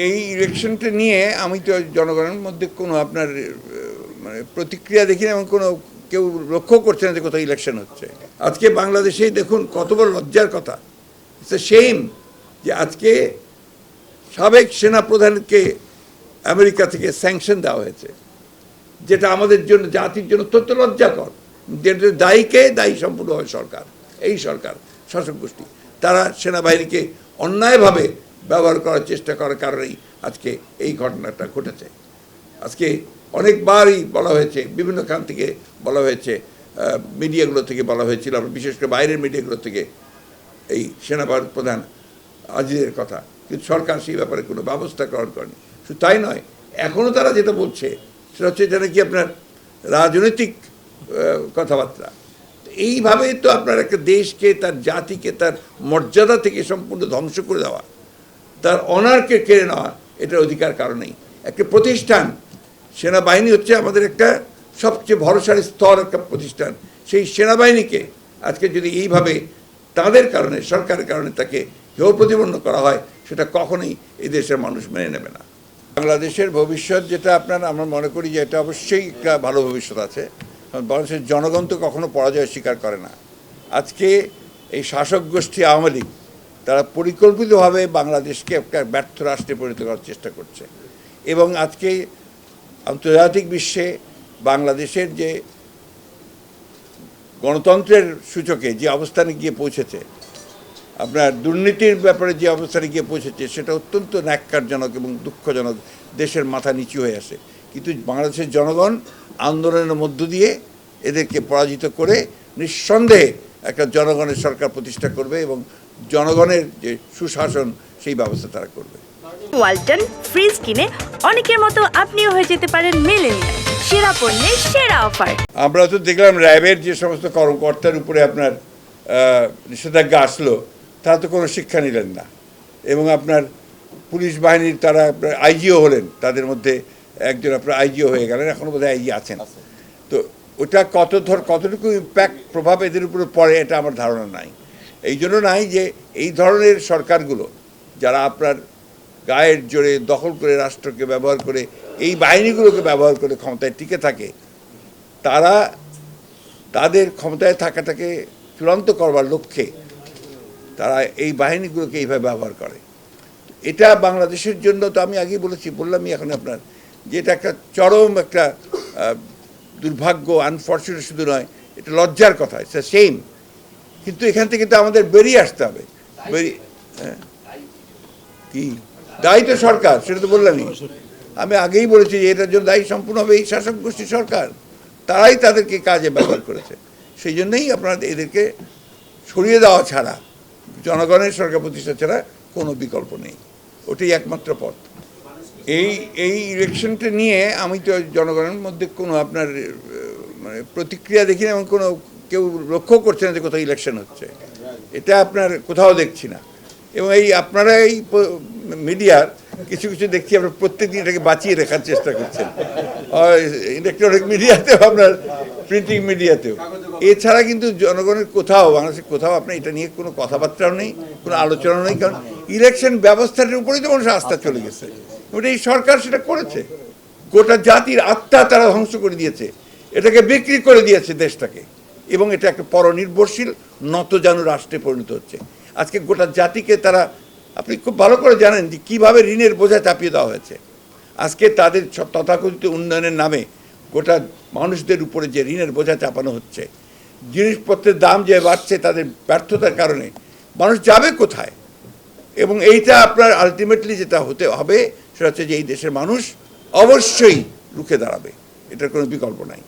এই ইলেকশনটা নিয়ে আমি তো জনগণের মধ্যে কোনো আপনার মানে প্রতিক্রিয়া দেখি না এবং কোনো কেউ লক্ষ্য করছে না যে কোথাও ইলেকশন হচ্ছে। আজকে বাংলাদেশে দেখুন কত বড় লজ্জার কথা। ইটস সেম যে আজকে সাবেক সেনা প্রধানকে আমেরিকা থেকে স্যাংশন দেওয়া হয়েছে, যেটা আমাদের জন্য, জাতির জন্য অত্যন্ত লজ্জাকর। যেটা দায়ীকে দায়ী সম্পূর্ণভাবে সরকার, এই সরকার, শাসক গোষ্ঠী। তারা সেনাবাহিনীকে অন্যায়ভাবে ব্যবহার করার চেষ্টা করার কারণেই আজকে এই ঘটনাটা ঘটেছে। আজকে অনেকবারই বলা হয়েছে, বিভিন্ন খান থেকে বলা হয়েছে মিডিয়াগুলো থেকে বলা হয়েছিল বিশেষ করে বাইরের মিডিয়াগুলো থেকে এই সেনাবাহিনী প্রধান আজিজের কথা। কিন্তু সরকার সেই ব্যাপারে কোনো ব্যবস্থা গ্রহণ করেনি। শুধু তাই নয় এখনও তারা যেটা বলছে, সেটা হচ্ছে এটা নাকি আপনার রাজনৈতিক কথাবার্তা। এইভাবে তো আপনার একটা দেশকে, তার জাতিকে, তার মর্যাদা থেকে সম্পূর্ণ ধ্বংস করে দেওয়া। তার অনারকে কেড়ে নেওয়া, এটার অধিকার কারণেই একটা প্রতিষ্ঠান, সেনাবাহিনী হচ্ছে আমাদের একটা সবচেয়ে ভরসার স্তর, একটা প্রতিষ্ঠান। সেই সেনাবাহিনীকে আজকে যদি এইভাবে তাদের কারণে, সরকারের কারণে তাকে হেয় প্রতিপন্ন করা হয়, সেটা কখনোই এই দেশের মানুষ মেনে নেবে না। বাংলাদেশের ভবিষ্যৎ যেটা আপনার, আমরা মনে করি যে এটা অবশ্যই একটা ভালো ভবিষ্যৎ আছে। বাংলাদেশের জনগণ তো কখনো পরাজয় স্বীকার করে না। আজকে এই শাসক গোষ্ঠী আওয়ামী লীগ তারা পরিকল্পিতভাবে বাংলাদেশকে একটা ব্যর্থ রাষ্ট্রে পরিণত করার চেষ্টা করছে। এবং আজকে আন্তর্জাতিক বিশ্বে বাংলাদেশের যে গণতন্ত্রের সূচকে যে অবস্থানে গিয়ে পৌঁছেছে, আপনার দুর্নীতির ব্যাপারে যে অবস্থানে গিয়ে পৌঁছেছে, সেটা অত্যন্ত ন্যাক্কারজনক এবং দুঃখজনক, দেশের মাথা নিচু হয়ে আসে কিন্তু বাংলাদেশের জনগণ আন্দোলনের মধ্য দিয়ে এদেরকে পরাজিত করে নিঃসন্দেহে একটা জনগণের সরকার প্রতিষ্ঠা করবে এবং জনগণের যে সুশাসন সেই ব্যবস্থা তারা করবে। ওয়ালটন ফ্রিজ কিনে অনেকের মতো আপনিও হয়ে যেতে পারেন মেলেনিয়া সেরা পণ্যের সেরা অফার। আমরা তো দেখলাম র্যাবের যে সমস্ত কর্মকর্তার উপরে আপনার নিষেধাজ্ঞা আসলো তারা তো কোনো শিক্ষা নিলেন না। এবং আপনার পুলিশ বাহিনীর তারা আপনার আইজিও হলেন তাদের মধ্যে একজন আপনার আইজিও হয়ে গেলেন এখনও বোধহয় আইজি আছেন। তো ওটা কত ধর কতটুকু ইম্প্যাক্ট প্রভাব এদের উপরে পড়ে এটা আমার ধারণা নাই। এই জন্য নাই যে এই ধরনের সরকারগুলো যারা আপনার গায়ের জোরে দখল করে রাষ্ট্রকে ব্যবহার করে, এই বাহিনীগুলোকে ব্যবহার করে ক্ষমতায় টিকে থাকে, তারা তাদের ক্ষমতায় থাকাটাকে চূড়ান্ত করবার লক্ষ্যে তারা এই বাহিনীগুলোকে এইভাবে ব্যবহার করে। এটা বাংলাদেশের জন্য তো আমি আগেই বলেছি, বললামই এখন আপনার, যে এটা একটা চরম একটা দুর্ভাগ্য আনফর্চুনেট শুধু নয়, এটা লজ্জার কথা ইটস সেম কিন্তু এখান থেকে তো আমাদের বেরিয়ে আসতে হবে। হ্যাঁ। কি? দায়ী তো সরকার, সেটা তো বললামই। আমি আগেই বলেছি যে এটার জন্য দায়ী সম্পূর্ণভাবে এই শাসক গোষ্ঠী সরকার। তারাই তাদেরকে কাজে ব্যবহার করেছে। সেই জন্যই আপনারা এদেরকে সরিয়ে দেওয়া ছাড়া, জনগণের সরকার প্রতিষ্ঠা ছাড়া কোনো বিকল্প নেই। ওটাই একমাত্র পথ। এই এই ইলেকশনটা নিয়ে আমি তো জনগণের মধ্যে কোনো আপনার মানে প্রতিক্রিয়া দেখি না এবং কোনো কেউ লক্ষ্য করছে না যে কোথাও ইলেকশন হচ্ছে। এটা আপনার কোথাও দেখছি না। এবং এই আপনারা এই মিডিয়ার কিছু কিছু দেখছি আপনার প্রত্যেকদিন এটাকে বাঁচিয়ে রাখার চেষ্টা করছেন। ইলেকট্রনিক মিডিয়াতেও আপনার প্রিন্টিং মিডিয়াতেও এছাড়া কিন্তু জনগণের কোথাও, বাংলাদেশের কোথাও আপনার এটা নিয়ে কোনো কথাবার্তাও নেই, কোনো আলোচনাও নেই, কারণ ইলেকশন ব্যবস্থাটার উপরেই তো মানুষের আস্থা চলে গেছে। এই সরকার সেটা করেছে। গোটা জাতির আত্মা তারা ধ্বংস করে দিয়েছে। এটাকে বিক্রি করে দিয়েছে দেশটাকে। এবং এটা একটা পরনির্ভরশীল, নতজানু রাষ্ট্রে পরিণত হচ্ছে। আজকে গোটা জাতিকে তারা, আপনি খুব ভালো করে জানেন যে কীভাবে ঋণের বোঝা চাপিয়ে দেওয়া হয়েছে। আজকে তাদের তথাকথিত উন্নয়নের নামে গোটা মানুষদের উপরে যে ঋণের বোঝা চাপানো হচ্ছে, জিনিসপত্রের দাম যে বাড়ছে তাদের ব্যর্থতার কারণে, মানুষ যাবে কোথায়? এবং এইটা আপনার আলটিমেটলি যেটা হতে হবে, সেটা হচ্ছে যে এই দেশের মানুষ অবশ্যই রুখে দাঁড়াবে। এটার কোনো বিকল্প নাই।